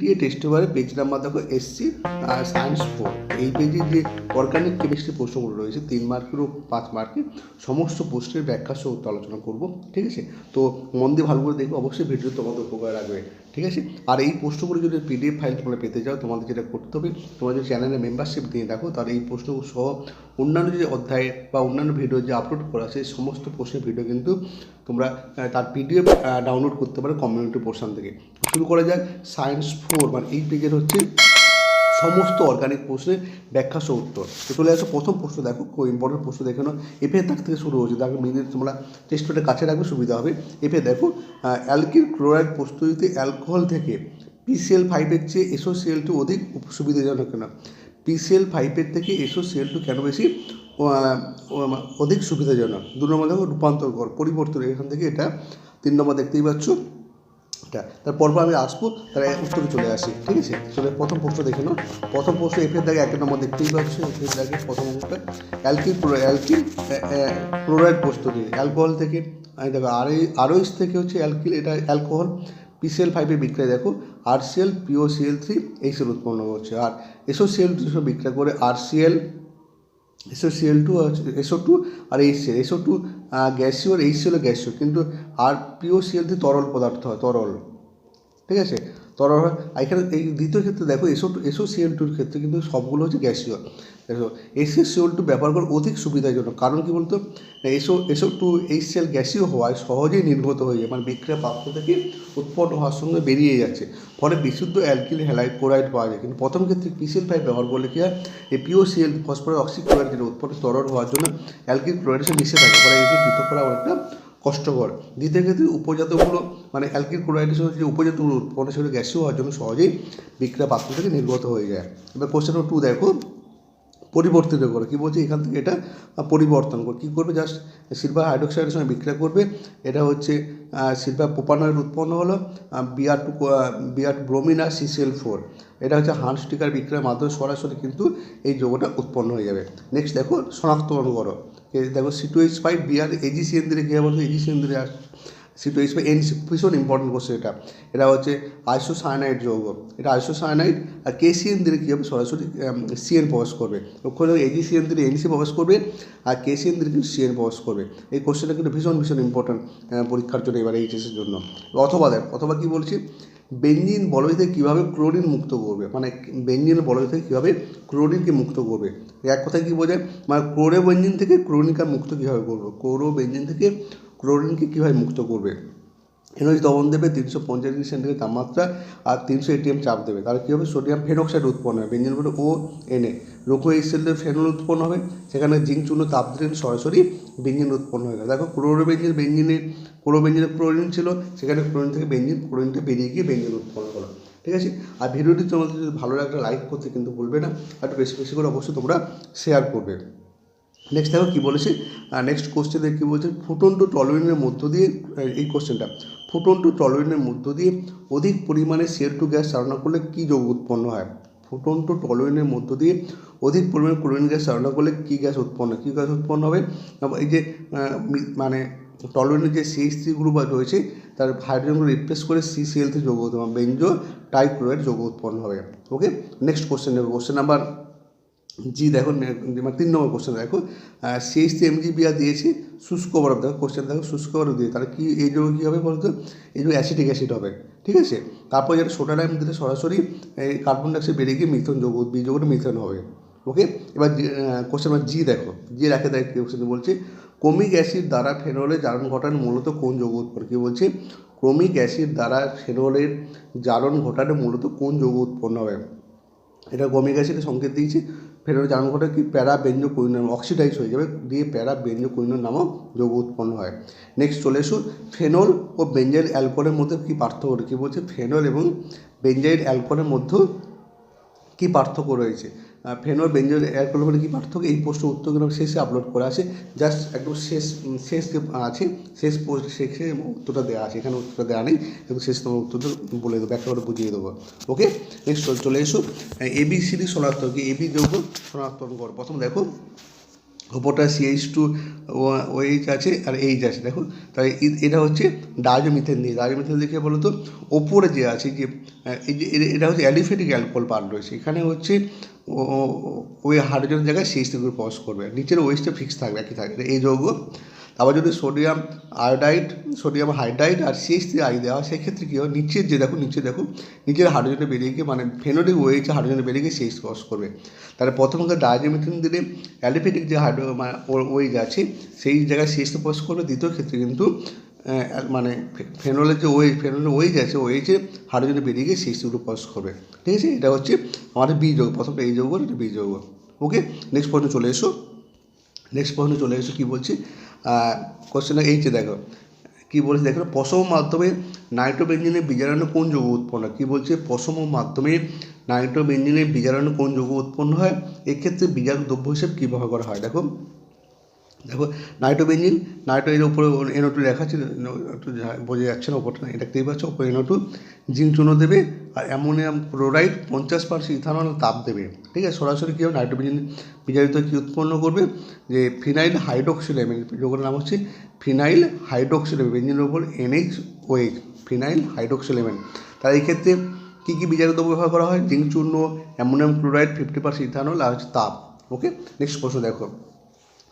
দিয়ে টেস্ট পেপারে page number দেখো এসসি আর সায়েন্স ফোর এই পেজে যে অর্গানিক কেমিস্ট্রি প্রশ্নগুলো রয়েছে, তিন মার্কের ও পাঁচ মার্কের সমস্ত প্রশ্নের ব্যাখ্যা সহ আলোচনা করব, ঠিক আছে? তো মন দিয়ে ভালো করে দেখবে, অবশ্যই ভিডিও তোমাদের উপকার লাগবে ঠিক আছে? আর এই প্রশ্নগুলো যদি পিডিএফ ফাইল তোমরা পেতে চাও, তোমাদের যেটা করতে হবে তোমরা যদি চ্যানেলে মেম্বারশিপ দিয়ে রাখো তাহলে এই প্রশ্ন সহ অন্যান্য যে অধ্যায় বা অন্যান্য ভিডিও যে আপলোড করা সেই সমস্ত প্রশ্নের ভিডিও কিন্তু তোমরা তার পিডিএফ ডাউনলোড করতে পারো কমিউনিটি পোর্শন থেকে। শুরু করা যাক সায়েন্স ফোর মানে এই পেজের হচ্ছে সমস্ত অর্গানিক প্রশ্নের ব্যাখ্যা সহ উত্তর। তো চলে আসো প্রথম প্রশ্ন দেখো, খুব ইম্পর্টেন্ট প্রশ্ন দেখে নাও। এফে দাগ থেকে শুরু হয়েছে। দেখো মিনিট তোমরা টেস্ট পেপারের কাছে রাখবে, সুবিধা হবে। এফে দেখো অ্যালকিল ক্লোরাইড প্রস্তুতিতে অ্যালকোহল থেকে পিসিএল ফাইভের চেয়ে এসোসিএল টু অধিক সুবিধাজনক কেন? পিসিএল ফাইভের থেকে এসোসিএল টু কেন বেশি? অধিক সুবিধাজনক। দু নম্বর দেখো, রূপান্তর কর, পরিবর্তন। এখান থেকে এটা তিন নম্বর দেখতেই পাচ্ছ। এটা। তারপর আমি আসব তাহলে উত্তরে চলে আসি ঠিক আছে? চলে প্রথম প্রশ্ন দেখে নাও। প্রথম প্রশ্ন এফের দাগে এক নম্বর দেখতেই পাচ্ছ এফের দাগে প্রথম অঙ্কটা। অ্যালকিল অ্যালকিল ক্লোরাইড প্রস্তুতি অ্যালকোহল থেকে আমি দেখো আর আরওইস থেকে হচ্ছে অ্যালকিল এটা অ্যালকোহল পিসিএল ফাইভে বিক্রয় দেখো। আরসিএল পিওসিএল থ্রি এইসব উৎপন্ন হচ্ছে আর এসোসিএল বিক্রয় করে R C L S O C L two S O two আর H C L S O two গ্যাসীয় আর এইচ গ্যাসিও কিন্তু আর পিও সিএল তরল পদার্থ হয়, তরল। ঠিক আছে? তরল হয়। এখানে এই দ্বিতীয় ক্ষেত্রে দেখো, S O two S O C L টুর ক্ষেত্রে কিন্তু সবগুলো হচ্ছে গ্যাসীয়। এসএ সিএল টু ব্যবহার করে অধিক সুবিধাজনক। কারণ কি বলতো? S O S O two H C L গ্যাসীয় হওয়ায় সহজেই নির্গত হয়ে যায়। মানে বিক্রিয়া পাত্র থেকে উৎপন্ন হওয়ার সঙ্গে বেরিয়ে যাচ্ছে। ফলে বিশুদ্ধ অ্যালকিল হ্যালাইড ক্লোরাইড পাওয়া যায়। কিন্তু প্রথম ক্ষেত্রে পিসিএল ফাইভ ব্যবহার করলে কি হয়? এই পিওসিএল ফসফরাস অক্সিক্লোরাইড যেটা উৎপন্ন, তরল হওয়ার জন্য অ্যালকিল ক্লোরাইডের সাথে মিশে থাকে। ফলে এটি পৃথক করা অনেকটা কষ্টকর। দ্বিতীয় ক্ষেত্রে উপজাতগুলো মানে অ্যালকিল ক্লোরাইডের সাথে যে উপজাতগুলো উৎপন্ন সেগুলো গ্যাসীয় হওয়ার জন্য সহজেই বিক্রিয়া পাত্র থেকে নির্গত হয়ে যায়। এবার কোশ্চেন টু দেখো। পরিবর্তিত করে। কী বলছে? এখান থেকে এটা পরিবর্তন করে। কী করবে? জাস্ট সিলভার হাইড্রোক্সাইডের সঙ্গে বিক্রিয়া করবে। এটা হচ্ছে সিলভার পোপানয়েড উৎপন্ন হলো B R two B R bromine আর সিসিএল ফোর এটা হচ্ছে হান্স টিকার বিক্রিয়ার মাধ্যমে সরাসরি কিন্তু এই যৌগটা উৎপন্ন হয়ে যাবে। নেক্সট দেখো, শনাক্তকরণ করো। A two H five B R A G C N দিয়ে কী হবে বলতো এজিসিএন দিলে C two H five N ভীষণ ইম্পর্টেন্ট কোশ্চেন এটা। এটা হচ্ছে আইসোসায়ানাইড যৌগ। এটা আইসোসায়ানাইড আর কেসিএন দিলে কী হবে? সরাসরি সিএন প্রবেশ করবে। লক্ষ্য ওখানে এজিসিএন দিলে এনসি প্রবেশ করবে আর কেসিএন দিলে কিন্তু সিএন প্রবেশ করবে। এই কোশ্চেনটা কিন্তু ভীষণ ভীষণ ইম্পর্টেন্ট পরীক্ষার জন্য এবার এইচএসের জন্য। অথবা দেখ, অথবা কী বলছি? বেঞ্জিন বলয় থেকে কীভাবে ক্লোরিন মুক্ত করবে? মানে বেঞ্জিন বলয় থেকে কীভাবে ক্লোরিনকে মুক্ত করবে? এক কথায় কী বোঝায়? মানে ক্লোরো বেঞ্জিন থেকে ক্লোরিনকে মুক্ত কীভাবে করবে? ক্লোরো বেঞ্জিন থেকে ক্লোরিনকে কীভাবে মুক্ত করবে? এনার্জি দমন দেবে, তিনশো পঞ্চাশ ডিগ্রি সেন্টিগ্রেড তাপমাত্রা আর তিনশো এটিএম চাপ দেবে। তাহলে কী হবে? সোডিয়াম ফেনক্সাইড উৎপন্ন হবে, বেঞ্জিন বলে ও এনে রোকো এই সেলের ফেনল উৎপন্ন হবে, সেখানে জিঙ্ক চূর্ণ তাপ দিলে সরাসরি বেঞ্জিন উৎপন্ন হয়ে গেল। দেখো ক্লোরো বেঞ্জিনে ক্লোরোবেঞ্জিনে ক্লোরিন ছিল, সেখানে ক্লোরিন থেকে বেঞ্জিন ক্লোরিনটা বেরিয়ে গিয়ে বেঞ্জিন উৎপন্ন হলো। ঠিক আছে? আর ভিডিওটি তোমাদের যদি ভালো লাগলে লাইক করতে কিন্তু ভুলবে না। আর বেশি বেশি করে অবশ্যই তোমরা শেয়ার করবে। নেক্সট দেখো কী বলেছে? নেক্সট কোশ্চেনে কী বলছে? ফুটন টু টলোইনের মধ্য দিয়ে এই কোশ্চেনটা ফুটন টু টলোইনের মধ্য দিয়ে অধিক পরিমাণে সিএল টু গ্যাস চালনা করলে কী যৌগ উৎপন্ন হয়? ফুটন টু টলোইনের মধ্য দিয়ে অধিক পরিমাণে ক্লোরিন গ্যাস চালনা করলে কী গ্যাস উৎপন্ন কী গ্যাস উৎপন্ন হবে? এই যে মানে টলোইনের যে সিএইচ থ্রি গ্রুপ রয়েছে, তার হাইড্রোজেনগুলো রিপ্লেস করে সিসিএল থ্রি যৌগ উৎপন্ন বেঞ্জো টাইক্লোরাইড যৌগ উৎপন্ন হবে। Okay next question question number জি, দেখো মানে তিন নম্বর কোশ্চেন দেখো। C H three M G B R দিয়েছে, শুষ্ক বরফ, দেখো কোশ্চেন দেখো, শুষ্ক বরফ দিয়ে। তাহলে কি, এই যৌগ কী হবে বলতো? এই জন্য অ্যাসিটিক অ্যাসিড হবে, ঠিক আছে? তারপর যেটা সোডা লাইম দিলে সরাসরি কার্বন ডাইঅক্সাইড বেরিয়ে গিয়ে মিথন যৌগ বি যৌগটা মিথন হবে ওকে এবার কোশ্চেন নাম্বার জি দেখো। জি রাখে দেখ কোশ্চেন বলছে? ক্রমিক অ্যাসিড দ্বারা ফেনলের জারণ ঘটানো মূলত কোন যৌগ উৎপন্ন? কী বলছে? ক্রমিক অ্যাসিড দ্বারা ফেনলের জারণ ঘটানো মূলত কোন যৌগ উৎপন্ন হবে? এটা গমিক অ্যাসিডের সংকেত দিয়েছি। ফেরত জারণ ঘটে কি প্যারা বেঞ্জ কুইনন অক্সিডাইজ হয়ে যাবে, দিয়ে প্যারা বেঞ্জো কুইনন নামক যৌগ উৎপন্ন হয়। নেক্সট চলে আসুন ফেনল ও বেঞ্জাইল অ্যালকোহলের মধ্যে কী পার্থক্য কী বলছে? ফেনল এবং বেঞ্জাইল অ্যালকোহলের মধ্যে কী পার্থক্য রয়েছে? ফেনল বেঞ্জল অ্যালকোহলের মধ্যে কী পার্থক্য? এই পোস্টের উত্তর শেষে আপলোড করা আছে জাস্ট একদম শেষ শেষ যে আছে, শেষ পোস্ট শেষে উত্তরটা দেওয়া আছে। এখানে উত্তরটা দেওয়া নেই। এবং শেষ তোমার উত্তরটা বলে দেবো ব্যাখ্যা করে বুঝিয়ে দেবো। ওকে নেক্সট চলে এসো। এবিসিডি শনাক্ত কি এবি যৌগ শনাক্তকরণ কর প্রথম দেখো ওপরটা সিএইচ টু ওএইচ আছে আর এইচ আছে। দেখো তাই এটা হচ্ছে ডায়োমিথেন দিয়ে। ডায়োমিথেন বলো তো ওপরে যে আছে যে এটা হচ্ছে অ্যালিফেটিক অ্যালকোহল পার্ট রয়েছে। এখানে হচ্ছে ওই হাইড্রোজেনের জায়গায় সিএইচ থেকে পজ করবে। নিচের ওয়েস্টটা ফিক্স থাকবে, একই থাকবে এই যৌগ। তারপর যদি সোডিয়াম আয়োডাইড সোডিয়াম হাইড্রাইড আর সিএইচ থ্রি আই দেওয়া হয়, সেক্ষেত্রে কী হয়? নিচের যে দেখো নিচে দেখো নিচের হাইড্রোজেনে বেরিয়ে গিয়ে মানে ফেনোলিক ওয়েছে হাইড্রোজেনে বেরিয়ে গিয়ে সিএইচ ক্রস করবে। তাহলে প্রথম ডায়াজেমিথিন দিলে অ্যালিফেটিক যে হাইড্রো মানে ওয়েজ আছে, সেই জায়গায় সিএইচটা ক্রস করবে। দ্বিতীয় ক্ষেত্রে কিন্তু মানে ফেনলের যে ওয়েজ ফেনলের ওয়েজ আছে ওয়েজে হাইড্রোজেনে বেরিয়ে গিয়ে সিএইচগুলো ক্রস করবে। ঠিক আছে? এটা হচ্ছে আমাদের বি যৌগ, প্রথমটা এই যৌগ, এটা বি যৌগ। ওকে নেক্সট পয়েন্টে চলে এসো। নেক্সট পয়েন্টে চলে এসো, কী বলছি? কোশ্চেনটা এইচে দেখো। কী বলছে? দেখো, পশম মাধ্যমে নাইট্রোবেঞ্জিনের বীজাণু কোন যৌগ উৎপন্ন হয়? কী বলছে? পশম মাধ্যমে নাইট্রোবেঞ্জিনের বীজাণু কোন যৌগ উৎপন্ন হয়? এক্ষেত্রে বীজাণু দ্রব্য হিসেবে কী ব্যবহার করা হয়? দেখো। দেখো নাইট্রোবেঞ্জিন নাইট্রো এর উপরে এনও টু লেখা আছে বোঝা যাচ্ছে না, ওপরটা এটা দেখতে পাচ্ছ ওপরে এনও টু জিঙ্ক চুনো দেবে আর অ্যামোনিয়াম ক্লোরাইড পঞ্চাশ পার্সেন্ট ইথানল তাপ দেবে। ঠিক আছে, সরাসরি কী হবে? নাইট্রোবেঞ্জিন বিজারিত কী উৎপন্ন করবে? যে ফিনাইল হাইড্রোক্সিলেমেন যোগের নাম হচ্ছে ফিনাইল হাইড্রোক্সিলেমেন বেঞ্জিনের উপর এনএইচ ওএইচ ফিনাইল হাইড্রোক্সিলেমেন তার এই ক্ষেত্রে কী কী বিজারিত ব্যবহার করা হয়? জিঙ্ক চূর্ণ, ammonium chloride, fifty percent ethanol, আর হচ্ছে তাপ। ওকে, নেক্সট প্রশ্ন দেখো।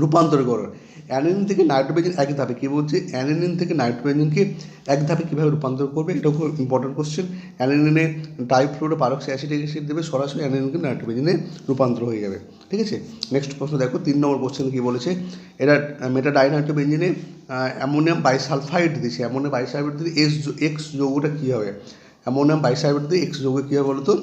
রূপান্তর করো। অ্যানিলিন থেকে নাইট্রোজেন এক ধাপে কী বলছে অ্যানিলিন থেকে নাইট্রোজেনকে এক ধাপে কীভাবে রূপান্তর করবে? এটা খুব ইম্পর্টেন্ট কোশ্চেন অ্যানিলিনে ডাইফ্লোরো পারক্সি অ্যাসিডিক অ্যাসিড দেবে, সরাসরি অ্যানিলিনকে নাইট্রোজেনে রূপান্তর হয়ে যাবে। ঠিক আছে? নেক্সট প্রশ্ন দেখো, তিন নম্বর কোশ্চেন কী বলেছে? এটা মেটা ডাইনাইট্রোবেঞ্জিনে অ্যামোনিয়াম বাইসালফাইড দিয়েছে অ্যামোনিয়াম বাইসালফাইড দিয়ে এক্স এক্স যৌগটা কী হবে? অ্যামোনিয়াম বাইসালফাইড দিয়ে এক্স যৌগ কী হবে বলো তো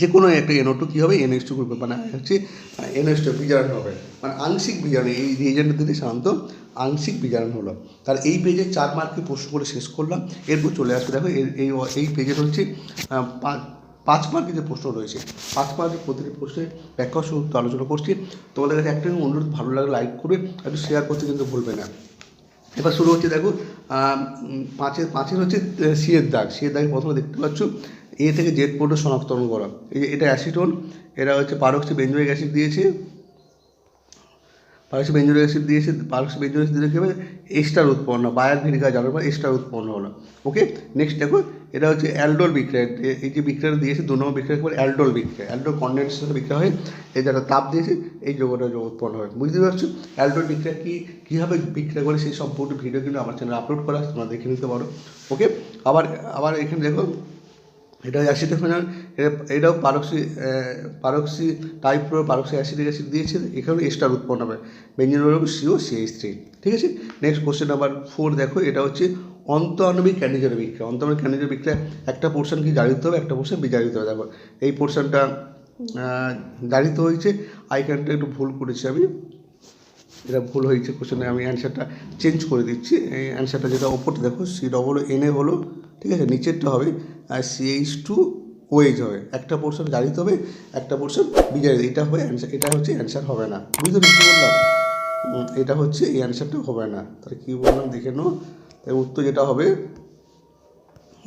যে কোনো একটা এনও টু কী হবে? এনএস টু গ্রুপে মানে হচ্ছে এনএস টু বিজারণ হবে। মানে আংশিক বিজারণ, এই রিয়েজেন্ট দিলে সাধারণত আংশিক বিজারণ হলো। তার এই পেজে চার মার্কে প্রশ্ন করে শেষ করলাম। এরপর চলে আসবে দেখো এই এই পেজের হচ্ছে পাঁচ মার্কের যে প্রশ্ন রয়েছে, পাঁচ মার্কের প্রতিটি প্রশ্নের ব্যাখ্যা সহ আলোচনা করছি। তোমাদের কাছে একটা অনুরোধ, ভালো লাগলে লাইক করবে, একটু শেয়ার করতে কিন্তু ভুলবে না। এবার শুরু হচ্ছে, দেখো পাঁচের পাঁচের হচ্ছে সিয়ের দাগ। সিয়ের দাগ প্রথমে দেখতে পাচ্ছ, এ থেকে জেড পর্যন্ত শনাক্তকরণ করা। এই যে, এটা অ্যাসিটোন, এরা হচ্ছে পারক্সি বেঞ্জোয়িক অ্যাসিড দিয়েছে। পারক্সি বেঞ্জোয়িক অ্যাসিড দিয়েছে, পারক্সি বেঞ্জোয়িক অ্যাসিড দিলে কী হবে? এস্টার উৎপন্ন, বায়ার ভিনিগার যাওয়ার পর এক্সট্রা উৎপন্ন হলো। ওকে, নেক্সট দেখো এটা হচ্ছে অ্যালডোল বিক্রিয়া। এই যে বিক্রিয়াটা দিয়েছে, দু নম্বর বিক্রিয়া করে অ্যালডোল বিক্রিয়া। অ্যালডোল কন্ডেন্সেশন বিক্রিয়া হয় এই যারা তাপ দিয়েছে, এই যোগটা যোগ উৎপন্ন হয়। বুঝতে পারছ? অ্যালডোল বিক্রিয়া কী, কীভাবে বিক্রিয়া করে সেই সম্পূর্ণ ভিডিও কিন্তু আমার চ্যানেলে আপলোড করা তোমরা দেখে নিতে পারো। ওকে আবার আবার এখানে দেখো, এটা অ্যাসিডোফেনল এটা, এটাও পারক্সি পারক্সি টাইপ্রো পারক্সি অ্যাসিডিক অ্যাসিড দিয়েছে, এখানেও এক্সট্রা উৎপন্ন হবে। বেঞ্জিন সিও সিএইচ থ্রি ঠিক আছে? নেক্সট কোশ্চেন নাম্বার ফোর দেখো, এটা হচ্ছে অন্তঃআণবিক ক্যান্ডিজের বিক্রিয়া। অন্তঃআণবিক ক্যান্ডিজের বিক্রিয়া, একটা পোর্শন কি জারিত হবে, একটা পোর্শন বিজারিত হবে। দেখো, এই পোর্শনটা জারিত হয়েছে। আইকানটা একটু ভুল করেছি আমি। এটা ভুল হয়েছে কোশ্চেনে আমি অ্যান্সারটা চেঞ্জ করে দিচ্ছি। এই অ্যান্সারটা যেটা ওপরটা দেখো সি ডবল এনে হলো, ঠিক আছে, নিচেরটা হবে, আর সিএইচ টু ওয়েজ হবে। একটা পোর্শন জারিত হবে, একটা পোর্শন বিজারিত। এটা হবে অ্যান্সার এটা হচ্ছে অ্যান্সার হবে না। বুঝতে পেরেছি বললাম? এটা হচ্ছে, এই অ্যান্সারটা হবে না। তাহলে কী বললাম? দেখে নাও। তাই উত্তর যেটা হবে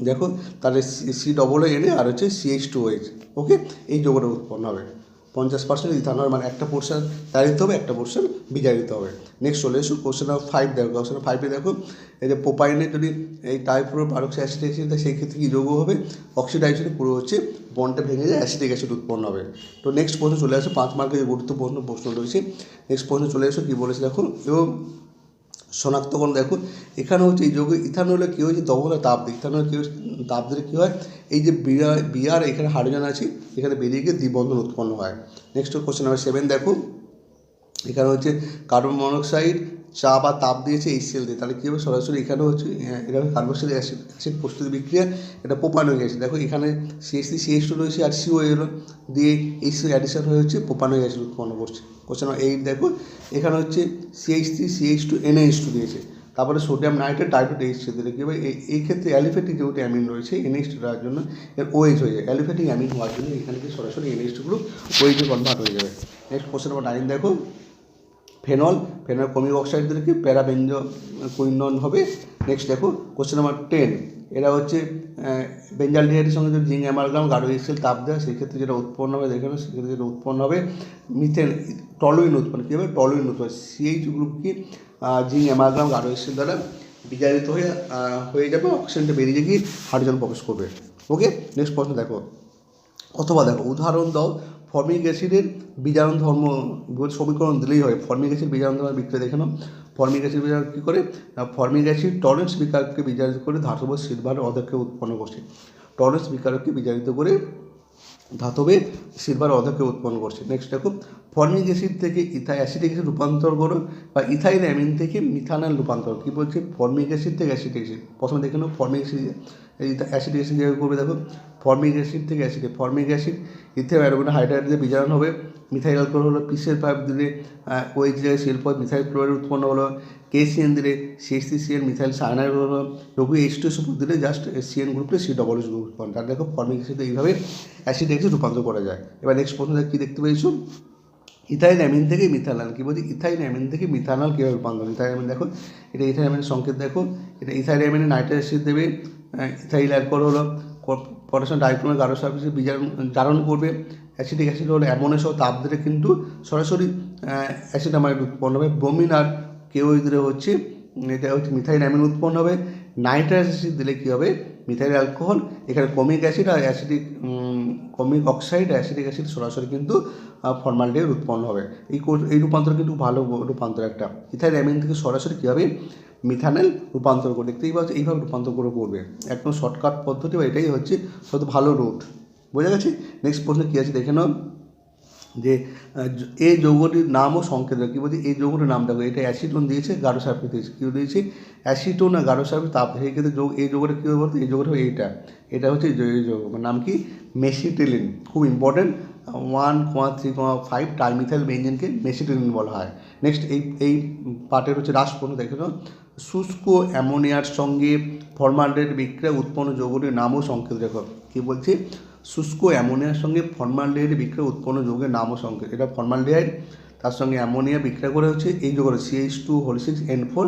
দেখো তাহলে সি ডবল এনে আর হচ্ছে সিএইচ টু এইচ ওকে এই যোগটা উৎপন্ন হবে। পঞ্চাশ পার্সেন্ট ইথানল মানে একটা পোর্শন জারিত হবে, একটা পোর্শন বিজারিত হবে। নেক্সট চলে এসো কোশ্চেন নাম্বার ফাইভ দেখো কোশ্চেন ফাইভে দেখো এই যে পোপাইনে যদি এই টাইপ্রো পারক্সি অ্যাসিড অ্যাসিড সেই ক্ষেত্রে কী যোগ হবে? অক্সিডাইজেশনে পুরো হচ্ছে বনটা ভেঙে যায় অ্যাসিডিক অ্যাসিড উৎপন্ন হবে। তো নেক্সট প্রশ্ন চলে আসে, পাঁচ মার্কের যে গুরুত্বপূর্ণ প্রশ্ন রয়েছে নেক্সট প্রশ্ন চলে এসো কী বলেছে দেখো এবং শনাক্তকরণ দেখুন, এখানে হচ্ছে এই যোগে ইথানলে কী হয়েছে? দহনে তাপ ইথানলে কী তাপ দিলে কী হয়? এই যে বিয়ার বিয়ার এখানে হাইড্রোজেন আছে, এখানে বেরিয়ে গিয়ে দ্বিবন্ধন উৎপন্ন হয়। নেক্সট কোশ্চেন নাম্বার সেভেন দেখুন। এখানে হচ্ছে কার্বন মনোক্সাইড চা বা তাপ দিয়েছে এই সেল দিয়ে। তাহলে কী হবে? সরাসরি এখানে হচ্ছে এটা কার্বক্সিলিক অ্যাসিড অ্যাসিড প্রস্তুতি বিক্রিয়া, এটা পোপানো অ্যাসিড দেখো, এখানে সিএস থ্রি সিএস টু রয়েছে আর সিও এলো দিয়ে এই সি অ্যাডিশন হয়ে হচ্ছে পোপানো অ্যাসিড উৎপন্ন করছে। কোশ্চেন এইট দেখো, এখানে হচ্ছে C H three C H two N H two দিয়েছে। তারপরে সোডিয়াম নাইট্রেট ডাইটোট এইচ দিলে কী হবে? এই- ক্ষেত্রে অ্যালিফেটিক যেহেতু অ্যামিন রয়েছে এনএইচ টু দেওয়ার জন্য এর ওএইচ হয়ে যায়। অ্যালিফেটিক অ্যামিন হওয়ার জন্য এখানে কি সরাসরি এনএইচ টু গ্রুপ ওএইচে কনভার্ট হয়ে যাবে। নেক্সট কোশ্চেন নাম্বার নাইন দেখো ফেনল ফেনল কমিক অক্সাইড দিলে কি প্যারাবেঞ্জ কুইনন হবে। নেক্সট দেখো কোশ্চেন নাম্বার টেন এরা হচ্ছে বেঞ্জালডিহাইডের সঙ্গে যদি জিঙ্ক অ্যামালগাম গাঢ় এক্সেল তাপ দেয় সেক্ষেত্রে যেটা উৎপন্ন হবে, দেখে সেক্ষেত্রে যেটা উৎপন্ন হবে, মিথেন, টলুইন উৎপন্ন, কী হবে? টলুইন উৎপন্ন। সিএইচ গ্রুপ কি? জিঙ্ক অ্যামালগাম গাঢ় এক্সেল দ্বারা বিজারিত হয়ে হয়ে যাবে, অক্সিজেনটা বেরিয়ে গিয়ে হাইড্রোজেন প্রবেশ করবে। ওকে নেক্সট প্রশ্ন দেখো। অথবা দেখো, উদাহরণ দাও ফর্মিক অ্যাসিডের বিজারণ ধর্ম সমীকরণ দিলেই হয়। ফর্মিক অ্যাসিড বিজারণ ধর্ম বিক্রিয়া দেখে নাও। ফর্মিক অ্যাসিড বিজারণ কী করে? না, ফর্মিক অ্যাসিড টরেন্স বিকারকে বিজারিত করে ধাতব সিলভার অধ্যক্ষে উৎপন্ন করছে। টরেন্স বিকারককে বিজারিত করে ধাতবে সিলভার অধ্যক্ষে উৎপন্ন করছে। নেক্সট দেখো ফর্মিক অ্যাসিড থেকে ইথা অ্যাসিডিক অ্যাসিড রূপান্তর করো বা ইথাইল অ্যামিন থেকে মিথানাল রূপান্তর। কী বলছে? ফর্মিক অ্যাসিড থেকে অ্যাসিডিক অ্যাসিড। প্রথমে দেখে নাও ফর্মিক অ্যাসিড অ্যাসিডিক অ্যাসিড যেভাবে করবে দেখো ফর্মিক অ্যাসিড থেকে অ্যাসিড ফর্মিক অ্যাসিড ইথে অ্যারোবিন হাইড্রাইড দিয়ে বিজারণ হবে মিথাইল অ্যালকোহল হলো পিসের পাইপ দিলে ওই জায়গায় শিল্প মিথাইল ক্লোরাইড উৎপন্ন হলো কেসিএন দিলে সিএসসি সিএন মিথাইল সায়ানাইড হলো লঘু এইচ টু সুপুর দিলে জাস্ট সিএন গ্রুপে সি ডবল এস গ্রুপ উৎপন্ন, তার দেখো ফর্মিক অ্যাসিড এইভাবে অ্যাসিড অ্যাসিড রূপান্তর করা যায়। এবার নেক্সট প্রশ্ন কী দেখতে পেয়েছ? ইথাইল অ্যামিন থেকে মিথানল কী বলছি? ইথাইল অ্যামিন থেকে মিথানাল কীভাবে রূপান্তর ইথাইল অ্যামিন দেখো, এটা ইথাইল অ্যামিনের সংকেত দেখো, এটা ইথাইল অ্যামিনে নাইট্রেট অ্যাসিড দেবে আহ, ইথাইল অ্যালকোহল হলো পটাশিয়াম ডাইক্রোমের গাঢ় সার্ভিসে বিজারণ জারণ করবে। অ্যাসিডিক অ্যাসিড হলো অ্যামোনিয়া সহ তাপ দিলে কিন্তু সরাসরি অ্যাসিড আমার উৎপন্ন হবে। ব্রোমিন আর কেউ দিলে হচ্ছে এটা হচ্ছে মিথাইল অ্যামিন উৎপন্ন হবে। নাইট্রাস অ্যাসিড দিলে কী হবে? মিথাইল অ্যালকোহল এখানে কমিক অ্যাসিড আর acidic chromic oxide acidic acid সরাসরি কিন্তু ফর্মালডিহাইড উৎপন্ন হবে। এই কোর- এই রূপান্তর কিন্তু ভালো রূপান্তর একটা। ইথাইল অ্যামিন থেকে সরাসরি কী হবে? মিথানেল রূপান্তর করে দেখতেই পাচ্ছ, এইভাবে রূপান্তর করে করবে। একদম শর্টকাট পদ্ধতি বা এটাই হচ্ছে সব ভালো রুট বোঝা গেছে? নেক্সট প্রশ্ন কী আছে দেখে নাও। যে এই যৌগটির নাম ও সংকেত কী বলছি? এই যৌগটির নাম দেখো। এটা অ্যাসিটোন দিয়েছে, গাঢ় সার্ফে দিয়েছে কী দিয়েছে? অ্যাসিটোন আর গাঢ় সার্ফে তাপ। সেই ক্ষেত্রে যোগ, এই যৌগটা কী বলতো? এই যৌগটা এইটা। এটা হচ্ছে এই যৌগ। মানে নাম কি? মেসিটিলিন খুব ইম্পর্টেন্ট ওয়ান কোয়া থ্রি কোয়া ফাইভ টাইমিথাইল বেঞ্জিনকে মেসিটিলিন বলা হয়। নেক্সট এই এই পার্টের হচ্ছে রাসপূর্ণ দেখে নাও। শুষ্ক অ্যামোনিয়ার সঙ্গে ফরমালডের বিক্রিয়া উৎপন্ন যৌগটির নামও সংকেত রেখো কি বলছে? শুষ্ক অ্যামোনিয়ার সঙ্গে ফর্মালডেড বিক্রিয়া উৎপন্ন যৌগের নামও সংকেত। এটা ফর্মালডিহাইড, তার সঙ্গে অ্যামোনিয়া বিক্রিয়া করে হচ্ছে, এই যৌগটা C H two whole six N four